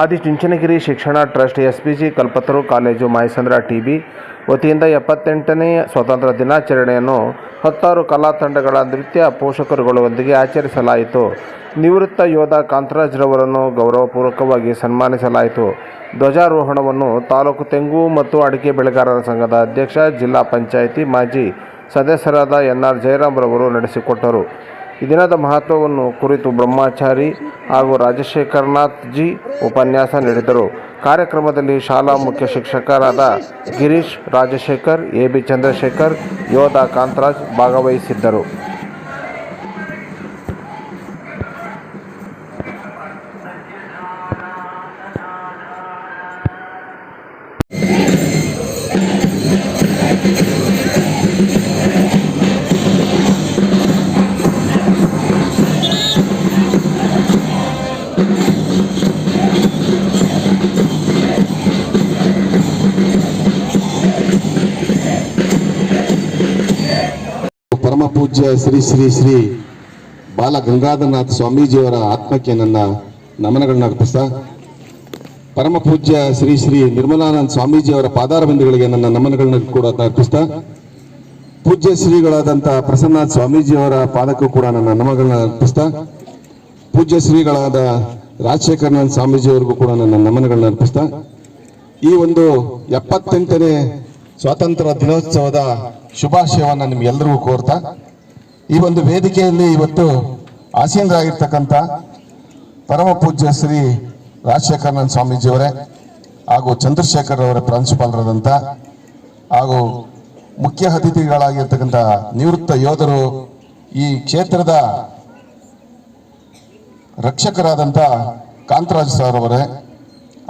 ಆದಿಚುಂಚನಗಿರಿ ಶಿಕ್ಷಣ trust S P G Kalpataru college Mahesandra T B ವತಿಯಿಂದ ಎಪ್ಪತ್ತೆಂಟನೇ ಸ್ವಾತಂತ್ರ್ಯ ದಿನಾಚರಣೆಯನ್ನು ಹತ್ತಾರು ಕಲಾ ತಂಡಗಳ ನೃತ್ಯ ಪೋಷಕರುಗಳೊಂದಿಗೆ ಆಚರಿಸಲಾಯಿತು. ನಿವೃತ್ತ ಯೋಧ ಕಾಂತರಾಜ್ರವರನ್ನು ಗೌರವಪೂರ್ವಕವಾಗಿ ಸನ್ಮಾನಿಸಲಾಯಿತು. ಧ್ವಜಾರೋಹಣವನ್ನು ತಾಲೂಕು ತೆಂಗು ಮತ್ತು ಅಡಿಕೆ ಬೆಳೆಗಾರರ ಸಂಘದ ಅಧ್ಯಕ್ಷ, ಜಿಲ್ಲಾ ಪಂಚಾಯಿತಿ ಮಾಜಿ ಸದಸ್ಯರಾದ ಎನ್ ಆರ್ ಜಯರಾಮ್ರವರು ನಡೆಸಿಕೊಟ್ಟರು. ಈ ದಿನದ ಮಹತ್ವವನ್ನು ಕುರಿತು ಬ್ರಹ್ಮಾಚಾರಿ ಹಾಗೂ ರಾಜಶೇಖರನಾಥ್ ಜಿ ಉಪನ್ಯಾಸ ನೀಡಿದರು. ಕಾರ್ಯಕ್ರಮದಲ್ಲಿ ಶಾಲಾ ಮುಖ್ಯ ಶಿಕ್ಷಕರಾದ ಗಿರೀಶ್ ರಾಜಶೇಖರ್, ಎ ಬಿ ಚಂದ್ರಶೇಖರ್, ಯೋಧ ಕಾಂತರಾಜ್ ಭಾಗವಹಿಸಿದ್ದರು. ಪೂಜ್ಯ ಶ್ರೀ ಶ್ರೀ ಶ್ರೀ ಬಾಲ ಗಂಗಾಧರನಾಥ ಸ್ವಾಮೀಜಿಯವರ ಆತ್ಮಕ್ಕೆ ನನ್ನ ನಮನಗಳನ್ನ ಅರ್ಪಿಸ್ತಾ, ಪರಮ ಪೂಜ್ಯ ಶ್ರೀ ಶ್ರೀ ನಿರ್ಮಲಾನಂದ ಸ್ವಾಮೀಜಿಯವರ ಪಾದಾರಬಿಂದುಗಳಿಗೆ ನನ್ನ ನಮನಗಳನ್ನ ಕೂಡ ಅರ್ಪಿಸ್ತಾ, ಪೂಜ್ಯ ಶ್ರೀಗಳಾದಂಥ ಪ್ರಸನ್ನನಾಥ ಸ್ವಾಮೀಜಿಯವರ ಪಾದಕ್ಕೂ ಕೂಡ ನನ್ನ ನಮನಗಳನ್ನ ಅರ್ಪಿಸ್ತಾ, ಪೂಜ್ಯ ಶ್ರೀಗಳಾದ ರಾಜಶೇಖರನಾಥ ಸ್ವಾಮೀಜಿಯವರಿಗೂ ಕೂಡ ನನ್ನ ನಮನಗಳನ್ನ ಅರ್ಪಿಸ್ತಾ, ಈ ಒಂದು ಎಪ್ಪತ್ತೆಂಟನೇ ಸ್ವಾತಂತ್ರ್ಯ ದಿನೋತ್ಸವದ ಶುಭಾಶಯವನ್ನು ನಿಮ್ಗೆಲ್ಲರಿಗೂ ಕೋರ್ತಾ ಈ ಒಂದು ವೇದಿಕೆಯಲ್ಲಿ ಇವತ್ತು ಆಸೀನರಾಗಿರ್ತಕ್ಕಂಥ ಪರಮ ಪೂಜ್ಯ ಶ್ರೀ ರಾಜಶೇಖರನಂದ ಸ್ವಾಮೀಜಿಯವರೇ ಹಾಗೂ ಚಂದ್ರಶೇಖರ್ ಅವರ ಪ್ರಾಂಶುಪಾಲರಾದಂಥ ಹಾಗೂ ಮುಖ್ಯ ಅತಿಥಿಗಳಾಗಿರ್ತಕ್ಕಂಥ ನಿವೃತ್ತ ಯೋಧರು ಈ ಕ್ಷೇತ್ರದ ರಕ್ಷಕರಾದಂಥ ಕಾಂತರಾಜ್ ಸರ್ ಅವರೇ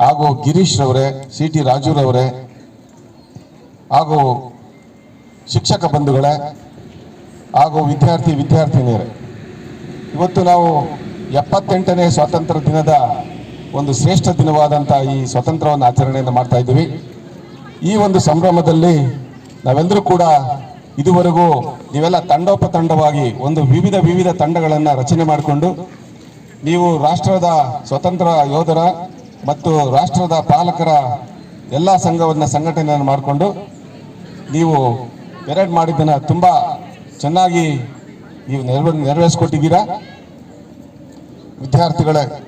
ಹಾಗೂ ಗಿರೀಶ್ ರವರೇ, ಸಿ ಟಿ ರಾಜೂರವರೇ ಹಾಗೂ ಶಿಕ್ಷಕ ಬಂಧುಗಳೇ ಹಾಗೂ ವಿದ್ಯಾರ್ಥಿ ವಿದ್ಯಾರ್ಥಿನಿಯರೇ, ಇವತ್ತು ನಾವು ಎಪ್ಪತ್ತೆಂಟನೇ ಸ್ವಾತಂತ್ರ್ಯ ದಿನದ ಒಂದು ಶ್ರೇಷ್ಠ ದಿನವಾದಂಥ ಈ ಸ್ವಾತಂತ್ರ್ಯವನ್ನು ಆಚರಣೆಯನ್ನು ಮಾಡ್ತಾ ಇದ್ದೀವಿ. ಈ ಒಂದು ಸಂಭ್ರಮದಲ್ಲಿ ನಾವೆಲ್ಲರೂ ಕೂಡ ಇದುವರೆಗೂ ನೀವೆಲ್ಲ ತಂಡೋಪತಂಡವಾಗಿ ಒಂದು ವಿವಿಧ ವಿವಿಧ ತಂಡಗಳನ್ನು ರಚನೆ ಮಾಡಿಕೊಂಡು, ನೀವು ರಾಷ್ಟ್ರದ ಸ್ವತಂತ್ರ ಯೋಧರ ಮತ್ತು ರಾಷ್ಟ್ರದ ಪಾಲಕರ ಎಲ್ಲ ಸಂಘವನ್ನು ಸಂಘಟನೆಯನ್ನು ಮಾಡಿಕೊಂಡು, ನೀವು ಪೆರೇಡ್ ಮಾಡಿದ್ದನ್ನು ತುಂಬ ಚೆನ್ನಾಗಿ ನೀವು ನೆರವೇ ನೆರವೇರಿಸ್ಕೊಟ್ಟಿದ್ದೀರಾ? ವಿದ್ಯಾರ್ಥಿಗಳೇ,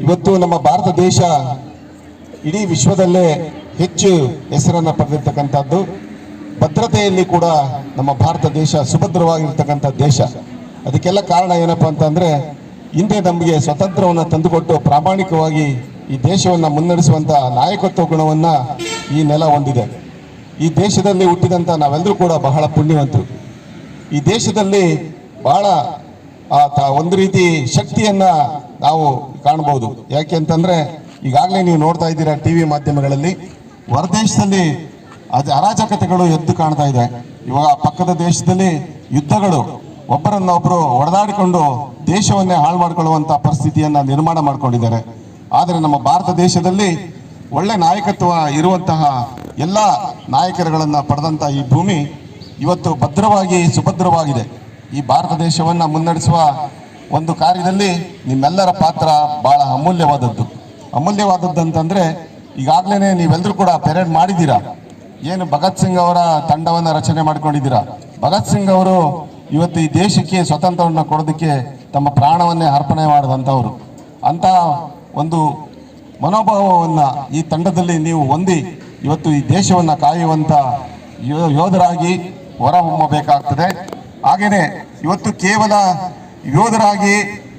ಇವತ್ತು ನಮ್ಮ ಭಾರತ ದೇಶ ಇಡೀ ವಿಶ್ವದಲ್ಲೇ ಹೆಚ್ಚು ಹೆಸರನ್ನು ಪಡೆದಿರ್ತಕ್ಕಂಥದ್ದು. ಭದ್ರತೆಯಲ್ಲಿ ಕೂಡ ನಮ್ಮ ಭಾರತ ದೇಶ ಸುಭದ್ರವಾಗಿರ್ತಕ್ಕಂಥ ದೇಶ. ಅದಕ್ಕೆಲ್ಲ ಕಾರಣ ಏನಪ್ಪ ಅಂತಂದರೆ, ಹಿಂದೆ ನಮಗೆ ಸ್ವತಂತ್ರವನ್ನು ತಂದುಕೊಟ್ಟು ಪ್ರಾಮಾಣಿಕವಾಗಿ ಈ ದೇಶವನ್ನು ಮುನ್ನಡೆಸುವಂಥ ನಾಯಕತ್ವ ಗುಣವನ್ನು ಈ ನೆಲ ಹೊಂದಿದೆ. ಈ ದೇಶದಲ್ಲಿ ಹುಟ್ಟಿದಂಥ ನಾವೆಲ್ಲರೂ ಕೂಡ ಬಹಳ ಪುಣ್ಯವಂತರು. ಈ ದೇಶದಲ್ಲಿ ಬಹಳ ಒಂದು ರೀತಿ ಶಕ್ತಿಯನ್ನ ನಾವು ಕಾಣಬಹುದು ಯಾಕೆ ಅಂತಂದ್ರೆ, ಈಗಾಗಲೇ ನೀವು ನೋಡ್ತಾ ಇದ್ದೀರಾ ಟಿವಿ ಮಾಧ್ಯಮಗಳಲ್ಲಿ, ಹೊರದೇಶದಲ್ಲಿ ಅದು ಅರಾಜಕತೆಗಳು ಎದ್ದು ಕಾಣ್ತಾ ಇದೆ. ಇವಾಗ ಪಕ್ಕದ ದೇಶದಲ್ಲಿ ಯುದ್ಧಗಳು ಒಬ್ಬರನ್ನೊಬ್ಬರು ಹೊಡೆದಾಡಿಕೊಂಡು ದೇಶವನ್ನೇ ಹಾಳು ಮಾಡಿಕೊಳ್ಳುವಂತಹ ಪರಿಸ್ಥಿತಿಯನ್ನ ನಿರ್ಮಾಣ ಮಾಡಿಕೊಂಡಿದ್ದಾರೆ. ಆದರೆ ನಮ್ಮ ಭಾರತ ದೇಶದಲ್ಲಿ ಒಳ್ಳೆ ನಾಯಕತ್ವ ಇರುವಂತಹ ಎಲ್ಲ ನಾಯಕರುಗಳನ್ನು ಪಡೆದಂತ ಈ ಭೂಮಿ ಇವತ್ತು ಭದ್ರವಾಗಿ, ಸುಭದ್ರವಾಗಿದೆ. ಈ ಭಾರತ ದೇಶವನ್ನು ಮುನ್ನಡೆಸುವ ಒಂದು ಕಾರ್ಯದಲ್ಲಿ ನಿಮ್ಮೆಲ್ಲರ ಪಾತ್ರ ಬಹಳ ಅಮೂಲ್ಯವಾದದ್ದು. ಅಮೂಲ್ಯವಾದದ್ದು ಅಂತಂದರೆ ಈಗಾಗಲೇ ನೀವೆಲ್ಲರೂ ಕೂಡ ಪೆರೇಡ್ ಮಾಡಿದ್ದೀರಾ? ಏನು ಭಗತ್ ಸಿಂಗ್ ಅವರ ತಂಡವನ್ನು ರಚನೆ ಮಾಡ್ಕೊಂಡಿದ್ದೀರಾ? ಭಗತ್ ಸಿಂಗ್ ಅವರು ಇವತ್ತು ಈ ದೇಶಕ್ಕೆ ಸ್ವತಂತ್ರವನ್ನು ಕೊಡೋದಕ್ಕೆ ತಮ್ಮ ಪ್ರಾಣವನ್ನೇ ಅರ್ಪಣೆ ಮಾಡಿದಂಥವ್ರು. ಅಂತ ಒಂದು ಮನೋಭಾವವನ್ನು ಈ ತಂಡದಲ್ಲಿ ನೀವು ಹೊಂದಿ, ಇವತ್ತು ಈ ದೇಶವನ್ನು ಕಾಯುವಂಥ ಯೋಧರಾಗಿ ಹೊರಹೊಮ್ಮಬೇಕಾಗ್ತದೆ ಹಾಗೆಯೇ ಇವತ್ತು ಕೇವಲ ಯೋಧರಾಗಿ,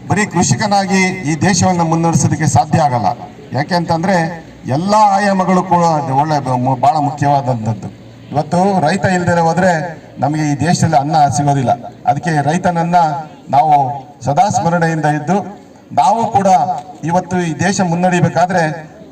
ಬರೀ ಕೃಷಿಕನಾಗಿ ಈ ದೇಶವನ್ನು ಮುನ್ನಡೆಸೋದಕ್ಕೆ ಸಾಧ್ಯ ಆಗಲ್ಲ. ಯಾಕೆ ಅಂತಂದ್ರೆ ಎಲ್ಲ ಆಯಾಮಗಳು ಕೂಡ ಒಳ್ಳೆ ಭಾಳ ಮುಖ್ಯವಾದಂಥದ್ದು. ಇವತ್ತು ರೈತ ಇಲ್ಲದೆ ಹೋದರೆ ನಮಗೆ ಈ ದೇಶದಲ್ಲಿ ಅನ್ನ ಸಿಗೋದಿಲ್ಲ. ಅದಕ್ಕೆ ರೈತನನ್ನ ನಾವು ಸದಾ ಸ್ಮರಣೆಯಿಂದ ಇದ್ದು, ನಾವು ಕೂಡ ಇವತ್ತು ಈ ದೇಶ ಮುನ್ನಡಿಬೇಕಾದ್ರೆ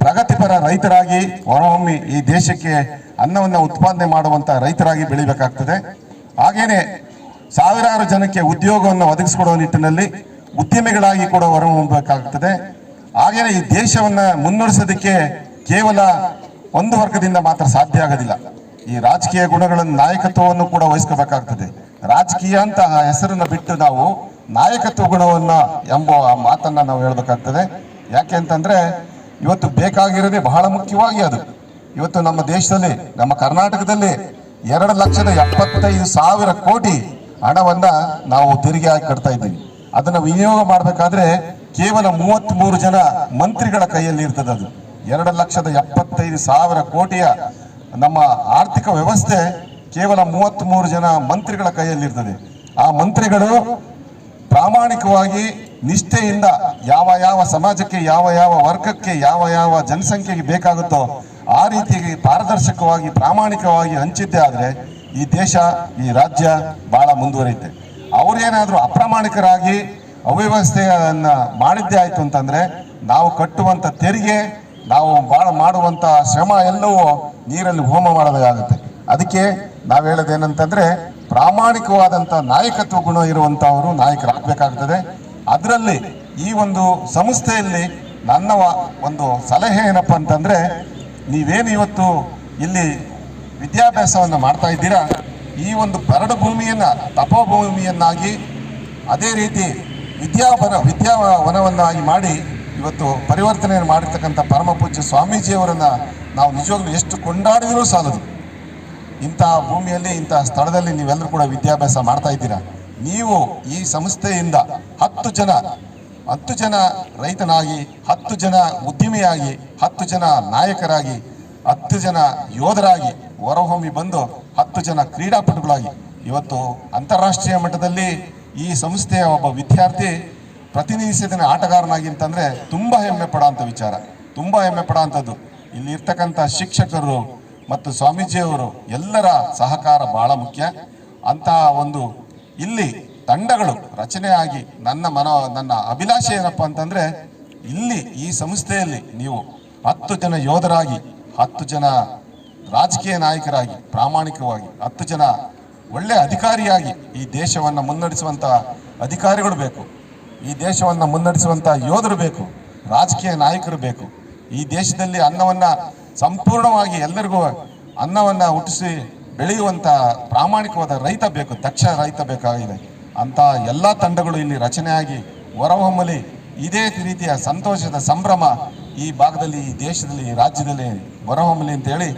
ಪ್ರಗತಿಪರ ರೈತರಾಗಿ ಹೊರಹೊಮ್ಮಿ ಈ ದೇಶಕ್ಕೆ ಅನ್ನವನ್ನ ಉತ್ಪಾದನೆ ಮಾಡುವಂತ ರೈತರಾಗಿ ಬೆಳಿಬೇಕಾಗ್ತದೆ. ಹಾಗೇನೆ ಸಾವಿರಾರು ಜನಕ್ಕೆ ಉದ್ಯೋಗವನ್ನು ಒದಗಿಸಿಕೊಡುವ ನಿಟ್ಟಿನಲ್ಲಿ ಉದ್ಯಮಿಗಳಾಗಿ ಕೂಡ ಹೊರಹೊಮ್ಮಬೇಕಾಗ್ತದೆ. ಹಾಗೇನೆ ಈ ದೇಶವನ್ನು ಮುನ್ನಡೆಸೋದಕ್ಕೆ ಕೇವಲ ಒಂದು ವರ್ಗದಿಂದ ಮಾತ್ರ ಸಾಧ್ಯ ಆಗೋದಿಲ್ಲ. ಈ ರಾಜಕೀಯ ಗುಣಗಳನ್ನು ನಾಯಕತ್ವವನ್ನು ಕೂಡ ವಹಿಸ್ಕೋಬೇಕಾಗ್ತದೆ. ರಾಜಕೀಯ ಅಂತ ಹೆಸರನ್ನ ಬಿಟ್ಟು ನಾವು ನಾಯಕತ್ವ ಗುಣವನ್ನ ಎಂಬ ಆ ಮಾತನ್ನ ನಾವು ಹೇಳಬೇಕಾಗ್ತದೆ. ಯಾಕೆ ಅಂತಂದ್ರೆ, ಇವತ್ತು ಬೇಕಾಗಿರೋದೇ ಬಹಳ ಮುಖ್ಯವಾಗಿ ಅದು. ಇವತ್ತು ನಮ್ಮ ದೇಶದಲ್ಲಿ, ನಮ್ಮ ಕರ್ನಾಟಕದಲ್ಲಿ ಎರಡು ಲಕ್ಷದ ಎಪ್ಪತ್ತೈದು ಸಾವಿರ ಕೋಟಿ ಹಣವನ್ನ ನಾವು ತೆರಿಗೆ ಹಾಕಿ ಕಟ್ತಾ ಇದ್ದೀವಿ. ಅದನ್ನ ವಿನಿಯೋಗ ಮಾಡಬೇಕಾದ್ರೆ ಕೇವಲ ಮೂವತ್ತ್ ಮೂರು ಜನ ಮಂತ್ರಿಗಳ ಕೈಯಲ್ಲಿ ಇರ್ತದೆ ಅದು. ಎರಡು ಲಕ್ಷದ ಎಪ್ಪತ್ತೈದು ಸಾವಿರ ಕೋಟಿಯ ನಮ್ಮ ಆರ್ಥಿಕ ವ್ಯವಸ್ಥೆ ಕೇವಲ ಮೂವತ್ತ್ ಮೂರು ಜನ ಮಂತ್ರಿಗಳ ಕೈಯಲ್ಲಿ ಇರ್ತದೆ. ಆ ಮಂತ್ರಿಗಳು ಪ್ರಾಮಾಣಿಕವಾಗಿ ನಿಷ್ಠೆಯಿಂದ ಯಾವ ಯಾವ ಸಮಾಜಕ್ಕೆ, ಯಾವ ಯಾವ ವರ್ಗಕ್ಕೆ, ಯಾವ ಯಾವ ಜನಸಂಖ್ಯೆಗೆ ಬೇಕಾಗುತ್ತೋ ಆ ರೀತಿಯಾಗಿ ಪಾರದರ್ಶಕವಾಗಿ, ಪ್ರಾಮಾಣಿಕವಾಗಿ ಹಂಚಿದ್ದೇ ಆದರೆ ಈ ದೇಶ, ಈ ರಾಜ್ಯ ಬಹಳ ಮುಂದುವರಿಯುತ್ತೆ. ಅವರೇನಾದರೂ ಅಪ್ರಾಮಾಣಿಕರಾಗಿ ಅವ್ಯವಸ್ಥೆಯನ್ನು ಮಾಡಿದ್ದೇ ಆಯಿತು ಅಂತಂದರೆ ನಾವು ಕಟ್ಟುವಂಥ ತೆರಿಗೆ, ನಾವು ಭಾಳ ಮಾಡುವಂಥ ಶ್ರಮ ಎಲ್ಲವೂ ನೀರಲ್ಲಿ ಹೋಮ ಮಾಡೋದಾಗುತ್ತೆ ಅದಕ್ಕೆ ನಾವು ಹೇಳೋದೇನಂತಂದರೆ ಪ್ರಾಮಾಣಿಕವಾದಂಥ ನಾಯಕತ್ವ ಗುಣ ಇರುವಂಥವರು ನಾಯಕರಾಗಬೇಕಾಗ್ತದೆ. ಅದರಲ್ಲಿ ಈ ಒಂದು ಸಂಸ್ಥೆಯಲ್ಲಿ ನನ್ನ ಒಂದು ಸಲಹೆ ಏನಪ್ಪ ಅಂತಂದ್ರೆ ನೀವೇನು ಇವತ್ತು ಇಲ್ಲಿ ವಿದ್ಯಾಭ್ಯಾಸವನ್ನು ಮಾಡ್ತಾ ಇದ್ದೀರಾ? ಈ ಒಂದು ಬರಡು ಭೂಮಿಯನ್ನು, ತಪೋಭೂಮಿಯನ್ನಾಗಿ ಅದೇ ರೀತಿ ವಿದ್ಯಾವನ ವಿದ್ಯಾವನವನ್ನಾಗಿ ಮಾಡಿ ಇವತ್ತು ಪರಿವರ್ತನೆಯನ್ನು ಮಾಡಿರ್ತಕ್ಕಂಥ ಪರಮ ಪೂಜ್ಯ ಸ್ವಾಮೀಜಿಯವರನ್ನ ನಾವು ನಿಜವಾಗ್ಲೂ ಎಷ್ಟು ಕೊಂಡಾಡಿದರೂ ಸಾಲದು. ಇಂಥ ಭೂಮಿಯಲ್ಲಿ, ಇಂಥ ಸ್ಥಳದಲ್ಲಿ ನೀವೆಲ್ಲರೂ ಕೂಡ ವಿದ್ಯಾಭ್ಯಾಸ ಮಾಡ್ತಾ ಇದ್ದೀರಾ? ನೀವು ಈ ಸಂಸ್ಥೆಯಿಂದ ಹತ್ತು ಜನ ಹತ್ತು ಜನ ರೈತನಾಗಿ, ಹತ್ತು ಜನ ಉದ್ಯಮಿಯಾಗಿ ಹತ್ತು ಜನ ನಾಯಕರಾಗಿ, ಹತ್ತು ಜನ ಯೋಧರಾಗಿ ಹೊರಹೊಮ್ಮಿ ಬಂದು ಹತ್ತು ಜನ ಕ್ರೀಡಾಪಟುಗಳಾಗಿ ಇವತ್ತು ಅಂತಾರಾಷ್ಟ್ರೀಯ ಮಟ್ಟದಲ್ಲಿ ಈ ಸಂಸ್ಥೆಯ ಒಬ್ಬ ವಿದ್ಯಾರ್ಥಿ ಪ್ರತಿನಿಧಿಸಿದ ಆಟಗಾರನಾಗಿ ಅಂತಂದ್ರೆ ತುಂಬಾ ಹೆಮ್ಮೆ ಪಡೋಂಥ ವಿಚಾರ, ತುಂಬಾ ಹೆಮ್ಮೆ ಪಡೋಂಥದ್ದು. ಇಲ್ಲಿ ಇರ್ತಕ್ಕಂಥ ಶಿಕ್ಷಕರು ಮತ್ತು ಸ್ವಾಮೀಜಿಯವರು ಎಲ್ಲರ ಸಹಕಾರ ಬಹಳ ಮುಖ್ಯ. ಅಂತಹ ಒಂದು ಇಲ್ಲಿ ತಂಡಗಳು ರಚನೆಯಾಗಿ ನನ್ನ ಮನ, ನನ್ನ ಅಭಿಲಾಷೆ ಏನಪ್ಪ ಅಂತಂದ್ರೆ, ಇಲ್ಲಿ ಈ ಸಂಸ್ಥೆಯಲ್ಲಿ ನೀವು ಹತ್ತು ಜನ ಯೋಧರಾಗಿ, ಹತ್ತು ಜನ ರಾಜಕೀಯ ನಾಯಕರಾಗಿ, ಪ್ರಾಮಾಣಿಕವಾಗಿ, ಹತ್ತು ಜನ ಒಳ್ಳೆ ಅಧಿಕಾರಿಯಾಗಿ ಈ ದೇಶವನ್ನು ಮುನ್ನಡೆಸುವಂಥ ಅಧಿಕಾರಿಗಳು ಬೇಕು. ಈ ದೇಶವನ್ನು ಮುನ್ನಡೆಸುವಂಥ ಯೋಧರು ಬೇಕು, ರಾಜಕೀಯ ನಾಯಕರು ಬೇಕು. ಈ ದೇಶದಲ್ಲಿ ಅನ್ನವನ್ನ ಸಂಪೂರ್ಣವಾಗಿ ಎಲ್ಲರಿಗೂ ಅನ್ನವನ್ನ ಹುಟ್ಟಿಸಿ ಬೆಳೆಯುವಂತ ಪ್ರಾಮಾಣಿಕವಾದ ರೈತ ಬೇಕು, ದಕ್ಷ ರೈತ ಬೇಕಾಗಿದೆ. ಅಂತ ಎಲ್ಲ ತಂಡಗಳು ಇಲ್ಲಿ ರಚನೆಯಾಗಿ ಹೊರಹೊಮ್ಮಲಿ ಇದೇ ರೀತಿಯ ಸಂತೋಷದ ಸಂಭ್ರಮ ಈ ಭಾಗದಲ್ಲಿ, ಈ ದೇಶದಲ್ಲಿ, ಈ ರಾಜ್ಯದಲ್ಲಿ ಹೊರಹೊಮ್ಮಲಿ ಅಂತ ಹೇಳಿ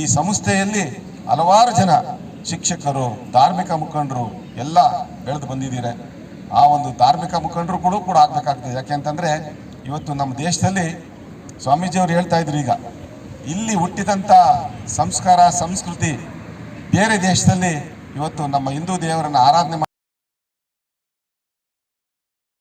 ಈ ಸಂಸ್ಥೆಯಲ್ಲಿ ಹಲವಾರು ಜನ ಶಿಕ್ಷಕರು, ಧಾರ್ಮಿಕ ಮುಖಂಡರು ಎಲ್ಲ ಬೆಳೆದು ಬಂದಿದ್ದೀರ. ಆ ಒಂದು ಧಾರ್ಮಿಕ ಮುಖಂಡರು ಕೂಡ ಕೂಡ ಆಗ್ಬೇಕಾಗ್ತದೆ. ಯಾಕೆಂತಂದರೆ ಇವತ್ತು ನಮ್ಮ ದೇಶದಲ್ಲಿ ಸ್ವಾಮೀಜಿಯವರು ಹೇಳ್ತಾ ಇದ್ರು ಈಗ, ಇಲ್ಲಿ ಹುಟ್ಟಿದಂಥ ಸಂಸ್ಕಾರ, ಸಂಸ್ಕೃತಿ ಬೇರೆ ದೇಶದಲ್ಲಿ ಇವತ್ತು ನಮ್ಮ ಹಿಂದೂ ದೇವರನ್ನು ಆರಾಧನೆ